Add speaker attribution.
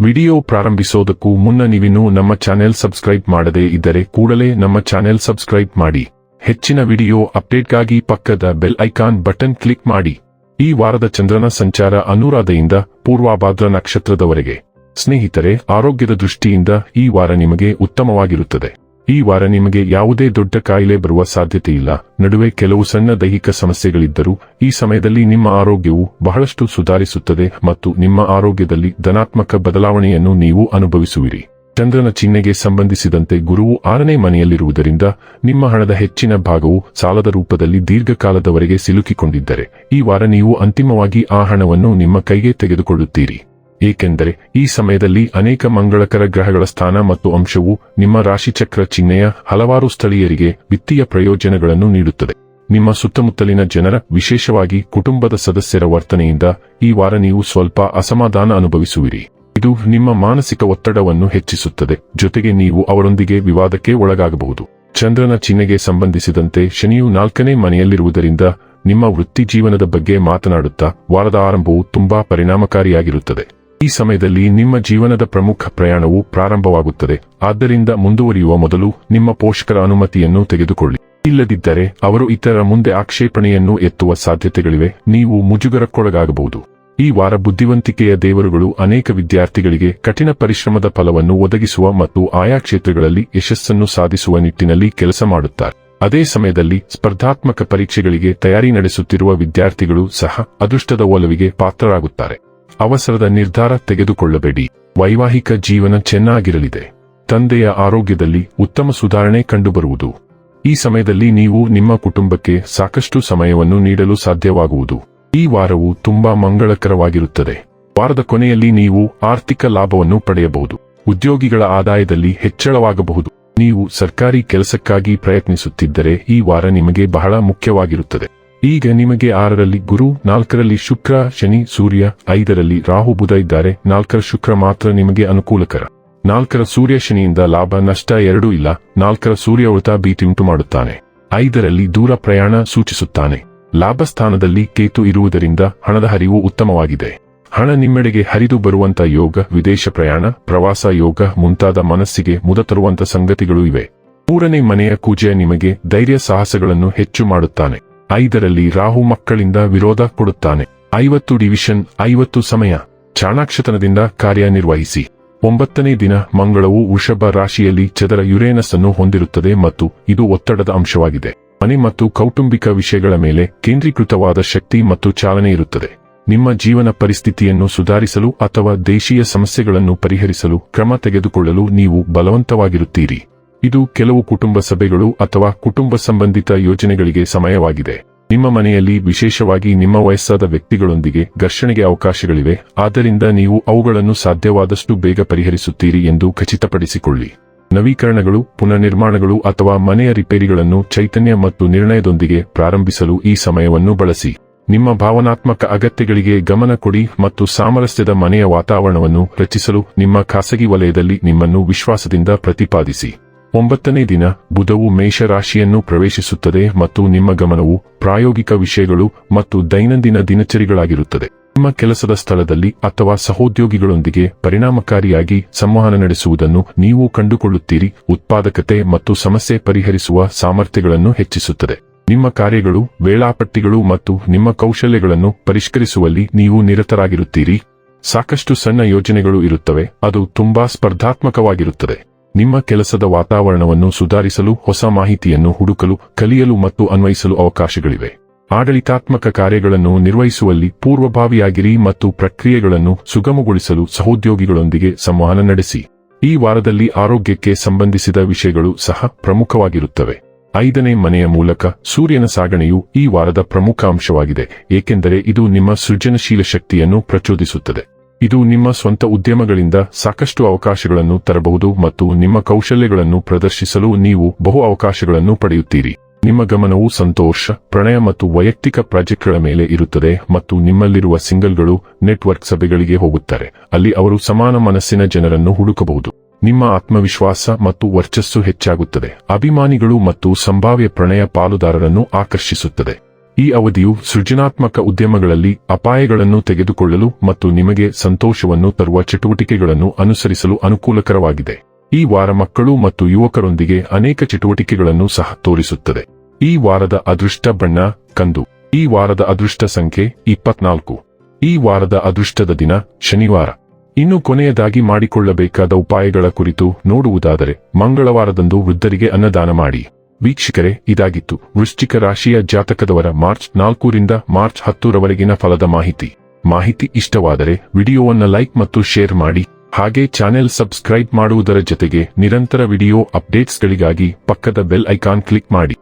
Speaker 1: Video ಪ್ರಾರಂಭಿಸೋದಕ್ಕೂ ಮುನ್ನ ನೀವಿನ್ನೂ ನಮ್ಮ ಚಾನೆಲ್ ಸಬ್ಸ್ಕ್ರೈಬ್ ಮಾಡದೇ ಇದ್ದರೆ ಕೂಡಲೇ ನಮ್ಮ ಚಾನೆಲ್ ಸಬ್ಸ್ಕ್ರೈಬ್ ಮಾಡಿ. ಹೆಚ್ಚಿನ ವಿಡಿಯೋ ಅಪ್ಡೇಟ್ಗಾಗಿ ಪಕ್ಕದ ಬೆಲ್ ಐಕಾನ್ ಬಟನ್ ಕ್ಲಿಕ್ ಮಾಡಿ. ಈ ವಾರದ ಚಂದ್ರನ ಸಂಚಾರ ಅನುರಾಧೆಯಿಂದ ಪೂರ್ವಾಭಾದ್ರ ನಕ್ಷತ್ರದವರೆಗೆ. ಸ್ನೇಹಿತರೆ, ಆರೋಗ್ಯದ ದೃಷ್ಟಿಯಿಂದ ಈ ವಾರ ನಿಮಗೆ ಉತ್ತಮವಾಗಿರುತ್ತದೆ. ಈ ವಾರ ನಿಮಗೆ ಯಾವುದೇ ದೊಡ್ಡ ಕಾಯಿಲೆ ಬರುವ ಸಾಧ್ಯತೆ ಇಲ್ಲ ನಡುವೆ ಕೆಲವು ಸಣ್ಣ ದೈಹಿಕ ಸಮಸ್ಯೆಗಳಿದ್ದರೂ, ಈ ಸಮಯದಲ್ಲಿ ನಿಮ್ಮ ಆರೋಗ್ಯವು ಬಹಳಷ್ಟು ಸುಧಾರಿಸುತ್ತದೆ ಮತ್ತು ನಿಮ್ಮ ಆರೋಗ್ಯದಲ್ಲಿ ಧನಾತ್ಮಕ ಬದಲಾವಣೆಯನ್ನು ನೀವು ಅನುಭವಿಸುವಿರಿ. ಚಂದ್ರನ ಚಿಹ್ನೆಗೆ ಸಂಬಂಧಿಸಿದಂತೆ ಗುರುವು ಆರನೇ ಮನೆಯಲ್ಲಿರುವುದರಿಂದ, ನಿಮ್ಮ ಹಣದ ಹೆಚ್ಚಿನ ಭಾಗವು ಸಾಲದ ರೂಪದಲ್ಲಿ ದೀರ್ಘಕಾಲದವರೆಗೆ ಸಿಲುಕಿಕೊಂಡಿದ್ದರೆ, ಈ ವಾರ ನೀವು ಅಂತಿಮವಾಗಿ ಆ ಹಣವನ್ನು ನಿಮ್ಮ ಕೈಗೆ ತೆಗೆದುಕೊಳ್ಳುತ್ತೀರಿ. ಏಕೆಂದರೆ ಈ ಸಮಯದಲ್ಲಿ ಅನೇಕ ಮಂಗಳಕರ ಗ್ರಹಗಳ ಸ್ಥಾನ ಮತ್ತು ಅಂಶವು ನಿಮ್ಮ ರಾಶಿಚಕ್ರ ಚಿಹ್ನೆಯ ಹಲವಾರು ಸ್ಥಳೀಯರಿಗೆ ವಿತ್ತೀಯ ಪ್ರಯೋಜನಗಳನ್ನು ನೀಡುತ್ತದೆ. ನಿಮ್ಮ ಸುತ್ತಮುತ್ತಲಿನ ಜನರ, ವಿಶೇಷವಾಗಿ ಕುಟುಂಬದ ಸದಸ್ಯರ ವರ್ತನೆಯಿಂದ ಈ ವಾರ ನೀವು ಸ್ವಲ್ಪ ಅಸಮಾಧಾನ ಅನುಭವಿಸುವಿರಿ. ಇದು ನಿಮ್ಮ ಮಾನಸಿಕ ಒತ್ತಡವನ್ನು ಹೆಚ್ಚಿಸುತ್ತದೆ, ಜೊತೆಗೆ ನೀವು ಅವರೊಂದಿಗೆ ವಿವಾದಕ್ಕೆ ಒಳಗಾಗಬಹುದು. ಚಂದ್ರನ ಚಿಹ್ನೆಗೆ ಸಂಬಂಧಿಸಿದಂತೆ ಶನಿಯು ನಾಲ್ಕನೇ ಮನೆಯಲ್ಲಿರುವುದರಿಂದ ನಿಮ್ಮ ವೃತ್ತಿ ಜೀವನದ ಬಗ್ಗೆ ಮಾತನಾಡುತ್ತಾ ವಾರದ ಆರಂಭವು ತುಂಬಾ ಪರಿಣಾಮಕಾರಿಯಾಗಿರುತ್ತದೆ. ಈ ಸಮಯದಲ್ಲಿ ನಿಮ್ಮ ಜೀವನದ ಪ್ರಮುಖ ಪ್ರಯಾಣವು ಪ್ರಾರಂಭವಾಗುತ್ತದೆ. ಆದ್ದರಿಂದ ಮುಂದುವರಿಯುವ ಮೊದಲು ನಿಮ್ಮ ಪೋಷಕರ ಅನುಮತಿಯನ್ನು ತೆಗೆದುಕೊಳ್ಳಿ. ಇಲ್ಲದಿದ್ದರೆ ಅವರು ಇತರ ಮುಂದೆ ಆಕ್ಷೇಪಣೆಯನ್ನು ಎತ್ತುವ ಸಾಧ್ಯತೆಗಳಿವೆ. ನೀವು ಮುಜುಗರಕ್ಕೊಳಗಾಗಬಹುದು. ಈ ವಾರ ಬುದ್ಧಿವಂತಿಕೆಯ ದೇವರುಗಳು ಅನೇಕ ವಿದ್ಯಾರ್ಥಿಗಳಿಗೆ ಕಠಿಣ ಪರಿಶ್ರಮದ ಫಲವನ್ನು ಒದಗಿಸುವ ಮತ್ತು ಆಯಾ ಕ್ಷೇತ್ರಗಳಲ್ಲಿ ಯಶಸ್ಸನ್ನು ಸಾಧಿಸುವ ನಿಟ್ಟಿನಲ್ಲಿ ಕೆಲಸ ಮಾಡುತ್ತಾರೆ. ಅದೇ ಸಮಯದಲ್ಲಿ ಸ್ಪರ್ಧಾತ್ಮಕ ಪರೀಕ್ಷೆಗಳಿಗೆ ತಯಾರಿ ನಡೆಸುತ್ತಿರುವ ವಿದ್ಯಾರ್ಥಿಗಳು ಸಹ ಅದೃಷ್ಟದ ಒಲವಿಗೆ ಪಾತ್ರರಾಗುತ್ತಾರೆ. ಅವಸರದ ನಿರ್ಧಾರ ತೆಗೆದುಕೊಳ್ಳಬೇಡಿ. ವೈವಾಹಿಕ ಜೀವನ ಚೆನ್ನಾಗಿರಲಿದೆ. ತಂದೆಯ ಆರೋಗ್ಯದಲ್ಲಿ ಉತ್ತಮ ಸುಧಾರಣೆ ಕಂಡುಬರುವುದು. ಈ ಸಮಯದಲ್ಲಿ ನೀವು ನಿಮ್ಮ ಕುಟುಂಬಕ್ಕೆ ಸಾಕಷ್ಟು ಸಮಯವನ್ನು ನೀಡಲು ಸಾಧ್ಯವಾಗುವುದು. ಈ ವಾರವು ತುಂಬಾ ಮಂಗಳಕರವಾಗಿರುತ್ತದೆ. ವಾರದ ಕೊನೆಯಲ್ಲಿ ನೀವು ಆರ್ಥಿಕ ಲಾಭವನ್ನು ಪಡೆಯಬಹುದು. ಉದ್ಯೋಗಿಗಳ ಆದಾಯದಲ್ಲಿ ಹೆಚ್ಚಳವಾಗಬಹುದು. ನೀವು ಸರ್ಕಾರಿ ಕೆಲಸಕ್ಕಾಗಿ ಪ್ರಯತ್ನಿಸುತ್ತಿದ್ದರೆ ಈ ವಾರ ನಿಮಗೆ ಬಹಳ ಮುಖ್ಯವಾಗಿರುತ್ತದೆ. ಈಗ ನಿಮಗೆ ಆರರಲ್ಲಿ ಗುರು, ನಾಲ್ಕರಲ್ಲಿ ಶುಕ್ರ, ಶನಿ, ಸೂರ್ಯ, ಐದರಲ್ಲಿ ರಾಹು ಬುಧ ಇದ್ದಾರೆ, ನಾಲ್ಕರ ಶುಕ್ರ ಮಾತ್ರ ನಿಮಗೆ ಅನುಕೂಲಕರ. ನಾಲ್ಕರ ಸೂರ್ಯ ಶನಿಯಿಂದ ಲಾಭ ನಷ್ಟ ಎರಡೂ ಇಲ್ಲ, ನಾಲ್ಕರ ಸೂರ್ಯ ಉಳಿತ ಭೀತಿ ಉಂಟು ಮಾಡುತ್ತಾನೆ. ಐದರಲ್ಲಿ ದೂರ ಪ್ರಯಾಣ ಸೂಚಿಸುತ್ತಾನೆ. ಲಾಭ ಸ್ಥಾನದಲ್ಲಿ ಕೇತು ಇರುವುದರಿಂದ ಹಣದ ಹರಿವು ಉತ್ತಮವಾಗಿದೆ. ಹಣ ನಿಮ್ಮೆಡೆಗೆ ಹರಿದು ಬರುವಂತ ಯೋಗ, ವಿದೇಶ ಪ್ರಯಾಣ, ಪ್ರವಾಸ ಯೋಗ, ಮುಂತಾದ ಮನಸ್ಸಿಗೆ ಮುದ ತರುವಂತ ಸಂಗತಿಗಳು ಇವೆ. ಮೂರನೇ ಮನೆಯ ಕೂಜೆಯ ನಿಮಗೆ ಧೈರ್ಯ ಸಾಹಸಗಳನ್ನು ಹೆಚ್ಚು ಮಾಡುತ್ತಾನೆ. ಐದರಲ್ಲಿ ರಾಹು ಮಕ್ಕಳಿಂದ ವಿರೋಧ ಕೊಡುತ್ತಾನೆ. ಐವತ್ತು ಡಿವಿಷನ್, ಐವತ್ತು ಸಮಯ. ಚಾಣಾಕ್ಷತನದಿಂದ ಕಾರ್ಯನಿರ್ವಹಿಸಿ. ಒಂಬತ್ತನೇ ದಿನ ಮಂಗಳವು ವೃಷಭ ರಾಶಿಯಲ್ಲಿ ಚದರ ಯುರೇನಸ್ ಅನ್ನು ಹೊಂದಿರುತ್ತದೆ ಮತ್ತು ಇದು ಒತ್ತಡದ ಅಂಶವಾಗಿದೆ. ಮನೆ ಮತ್ತು ಕೌಟುಂಬಿಕ ವಿಷಯಗಳ ಮೇಲೆ ಕೇಂದ್ರೀಕೃತವಾದ ಶಕ್ತಿ ಮತ್ತು ಚಾಲನೆ ಇರುತ್ತದೆ. ನಿಮ್ಮ ಜೀವನ ಪರಿಸ್ಥಿತಿಯನ್ನು ಸುಧಾರಿಸಲು ಅಥವಾ ದೇಶೀಯ ಸಮಸ್ಯೆಗಳನ್ನು ಪರಿಹರಿಸಲು ಕ್ರಮ ತೆಗೆದುಕೊಳ್ಳಲು ನೀವು ಬಲವಂತವಾಗಿರುತ್ತೀರಿ. ಇದು ಕೆಲವು ಕುಟುಂಬ ಸಭೆಗಳು ಅಥವಾ ಕುಟುಂಬ ಸಂಬಂಧಿತ ಯೋಜನೆಗಳಿಗೆ ಸಮಯವಾಗಿದೆ. ನಿಮ್ಮ ಮನೆಯಲ್ಲಿ ವಿಶೇಷವಾಗಿ ನಿಮ್ಮ ವಯಸ್ಸಾದ ವ್ಯಕ್ತಿಗಳೊಂದಿಗೆ ಘರ್ಷಣೆಗೆ ಅವಕಾಶಗಳಿವೆ, ಆದ್ದರಿಂದ ನೀವು ಅವುಗಳನ್ನು ಸಾಧ್ಯವಾದಷ್ಟು ಬೇಗ ಪರಿಹರಿಸುತ್ತೀರಿ ಎಂದು ಖಚಿತಪಡಿಸಿಕೊಳ್ಳಿ. ನವೀಕರಣಗಳು, ಪುನರ್ನಿರ್ಮಾಣಗಳು ಅಥವಾ ಮನೆಯ ರಿಪೇರಿಗಳನ್ನು ಚೈತನ್ಯ ಮತ್ತು ನಿರ್ಣಯದೊಂದಿಗೆ ಪ್ರಾರಂಭಿಸಲು ಈ ಸಮಯವನ್ನು ಬಳಸಿ. ನಿಮ್ಮ ಭಾವನಾತ್ಮಕ ಅಗತ್ಯಗಳಿಗೆ ಗಮನ ಕೊಡಿ ಮತ್ತು ಸಾಮರಸ್ಯದ ಮನೆಯ ವಾತಾವರಣವನ್ನು ರಚಿಸಲು ನಿಮ್ಮ ಖಾಸಗಿ ವಲಯದಲ್ಲಿ ನಿಮ್ಮನ್ನು ವಿಶ್ವಾಸದಿಂದ ಪ್ರತಿಪಾದಿಸಿ. ಒಂಬತ್ತನೇ ದಿನ ಬುಧವು ಮೇಷರಾಶಿಯನ್ನು ಪ್ರವೇಶಿಸುತ್ತದೆ ಮತ್ತು ನಿಮ್ಮ ಗಮನವು ಪ್ರಾಯೋಗಿಕ ವಿಷಯಗಳು ಮತ್ತು ದೈನಂದಿನ ದಿನಚರಿಗಳಾಗಿರುತ್ತದೆ. ನಿಮ್ಮ ಕೆಲಸದ ಸ್ಥಳದಲ್ಲಿ ಅಥವಾ ಸಹೋದ್ಯೋಗಿಗಳೊಂದಿಗೆ ಪರಿಣಾಮಕಾರಿಯಾಗಿ ಸಂವಹನ ನಡೆಸುವುದನ್ನು ನೀವು ಕಂಡುಕೊಳ್ಳುತ್ತೀರಿ. ಉತ್ಪಾದಕತೆ ಮತ್ತು ಸಮಸ್ಯೆ ಪರಿಹರಿಸುವ ಸಾಮರ್ಥ್ಯಗಳನ್ನು ಹೆಚ್ಚಿಸುತ್ತದೆ. ನಿಮ್ಮ ಕಾರ್ಯಗಳು, ವೇಳಾಪಟ್ಟಿಗಳು ಮತ್ತು ನಿಮ್ಮ ಕೌಶಲ್ಯಗಳನ್ನು ಪರಿಷ್ಕರಿಸುವಲ್ಲಿ ನೀವು ನಿರತರಾಗಿರುತ್ತೀರಿ. ಸಾಕಷ್ಟು ಸಣ್ಣ ಯೋಜನೆಗಳು ಇರುತ್ತವೆ. ಅದು ತುಂಬಾ ಸ್ಪರ್ಧಾತ್ಮಕವಾಗಿರುತ್ತದೆ. ನಿಮ್ಮ ಕೆಲಸದ ವಾತಾವರಣವನ್ನು ಸುಧಾರಿಸಲು, ಹೊಸ ಮಾಹಿತಿಯನ್ನು ಹುಡುಕಲು, ಕಲಿಯಲು ಮತ್ತು ಅನ್ವಯಿಸಲು ಅವಕಾಶಗಳಿವೆ. ಆಡಳಿತಾತ್ಮಕ ಕಾರ್ಯಗಳನ್ನು ನಿರ್ವಹಿಸುವಲ್ಲಿ ಪೂರ್ವಭಾವಿಯಾಗಿರಿ ಮತ್ತು ಪ್ರಕ್ರಿಯೆಗಳನ್ನು ಸುಗಮಗೊಳಿಸಲು ಸಹೋದ್ಯೋಗಿಗಳೊಂದಿಗೆ ಸಂವಹನ ನಡೆಸಿ. ಈ ವಾರದಲ್ಲಿ ಆರೋಗ್ಯಕ್ಕೆ ಸಂಬಂಧಿಸಿದ ವಿಷಯಗಳು ಸಹ ಪ್ರಮುಖವಾಗಿರುತ್ತವೆ. ಐದನೇ ಮನೆಯ ಮೂಲಕ ಸೂರ್ಯನ ಸಾಗಣೆಯು ಈ ವಾರದ ಪ್ರಮುಖ ಅಂಶವಾಗಿದೆ, ಏಕೆಂದರೆ ಇದು ನಿಮ್ಮ ಸೃಜನಶೀಲ ಶಕ್ತಿಯನ್ನು ಪ್ರಚೋದಿಸುತ್ತದೆ. ಇದು ನಿಮ್ಮ ಸ್ವಂತ ಉದ್ಯಮಗಳಿಂದ ಸಾಕಷ್ಟು ಅವಕಾಶಗಳನ್ನು ತರಬಹುದು ಮತ್ತು ನಿಮ್ಮ ಕೌಶಲ್ಯಗಳನ್ನು ಪ್ರದರ್ಶಿಸಲು ನೀವು ಬಹು ಅವಕಾಶಗಳನ್ನು ಪಡೆಯುತ್ತೀರಿ. ನಿಮ್ಮ ಗಮನವು ಸಂತೋಷ, ಪ್ರಣಯ ಮತ್ತು ವೈಯಕ್ತಿಕ ಪ್ರಾಜೆಕ್ಟ್ಗಳ ಮೇಲೆ ಇರುತ್ತದೆ ಮತ್ತು ನಿಮ್ಮಲ್ಲಿರುವ ಸಿಂಗಲ್ಗಳು ನೆಟ್ವರ್ಕ್ ಸಭೆಗಳಿಗೆ ಹೋಗುತ್ತಾರೆ. ಅಲ್ಲಿ ಅವರು ಸಮಾನ ಮನಸ್ಸಿನ ಜನರನ್ನು ಹುಡುಕಬಹುದು. ನಿಮ್ಮ ಆತ್ಮವಿಶ್ವಾಸ ಮತ್ತು ವರ್ಚಸ್ಸು ಹೆಚ್ಚಾಗುತ್ತದೆ. ಅಭಿಮಾನಿಗಳು ಮತ್ತು ಸಂಭಾವ್ಯ ಪ್ರಣಯ ಪಾಲುದಾರರನ್ನು ಆಕರ್ಷಿಸುತ್ತದೆ. ಈ ಅವಧಿಯು ಸೃಜನಾತ್ಮಕ ಉದ್ಯಮಗಳಲ್ಲಿ ಅಪಾಯಗಳನ್ನು ತೆಗೆದುಕೊಳ್ಳಲು ಮತ್ತು ನಿಮಗೆ ಸಂತೋಷವನ್ನು ತರುವ ಚಟುವಟಿಕೆಗಳನ್ನು ಅನುಸರಿಸಲು ಅನುಕೂಲಕರವಾಗಿದೆ. ಈ ವಾರ ಮಕ್ಕಳು ಮತ್ತು ಯುವಕರೊಂದಿಗೆ ಅನೇಕ ಚಟುವಟಿಕೆಗಳನ್ನು ಸಹ ತೋರಿಸುತ್ತದೆ. ಈ ವಾರದ ಅದೃಷ್ಟ ಬಣ್ಣ, ಕಂದು. ಈ ವಾರದ ಅದೃಷ್ಟ ಸಂಖ್ಯೆ ಇಪ್ಪತ್ನಾಲ್ಕು. ಈ ವಾರದ ಅದೃಷ್ಟದ ದಿನ, ಶನಿವಾರ. ಇನ್ನು ಕೊನೆಯದಾಗಿ ಮಾಡಿಕೊಳ್ಳಬೇಕಾದ ಉಪಾಯಗಳ ಕುರಿತು ನೋಡುವುದಾದರೆ, ಮಂಗಳವಾರದಂದು ವೃದ್ಧರಿಗೆ ಅನ್ನದಾನ ಮಾಡಿ. ವೀಕ್ಷಕರೇ, ಇದಾಗಿತ್ತು. ವೃಶ್ಚಿಕ ರಾಶಿಯ ಜಾತಕದವರ ಮಾರ್ಚ್ ನಾಲ್ಕರಿಂದ ಮಾರ್ಚ್ ಹತ್ತರವರೆಗಿನ ಫಲದ ಮಾಹಿತಿ. ಮಾಹಿತಿ ಇಷ್ಟವಾದರೆ ವಿಡಿಯೋವನ್ನು ಲೈಕ್ ಮತ್ತು ಶೇರ್ ಮಾಡಿ. ಹಾಗೆ ಚಾನೆಲ್ ಸಬ್ಸ್ಕ್ರೈಬ್ ಮಾಡುವುದರ ಜೊತೆಗೆ ನಿರಂತರ ವಿಡಿಯೋ ಅಪ್ಡೇಟ್ಸ್ಗಳಿಗಾಗಿ ಪಕ್ಕದ ಬೆಲ್ ಐಕಾನ್ ಕ್ಲಿಕ್ ಮಾಡಿ.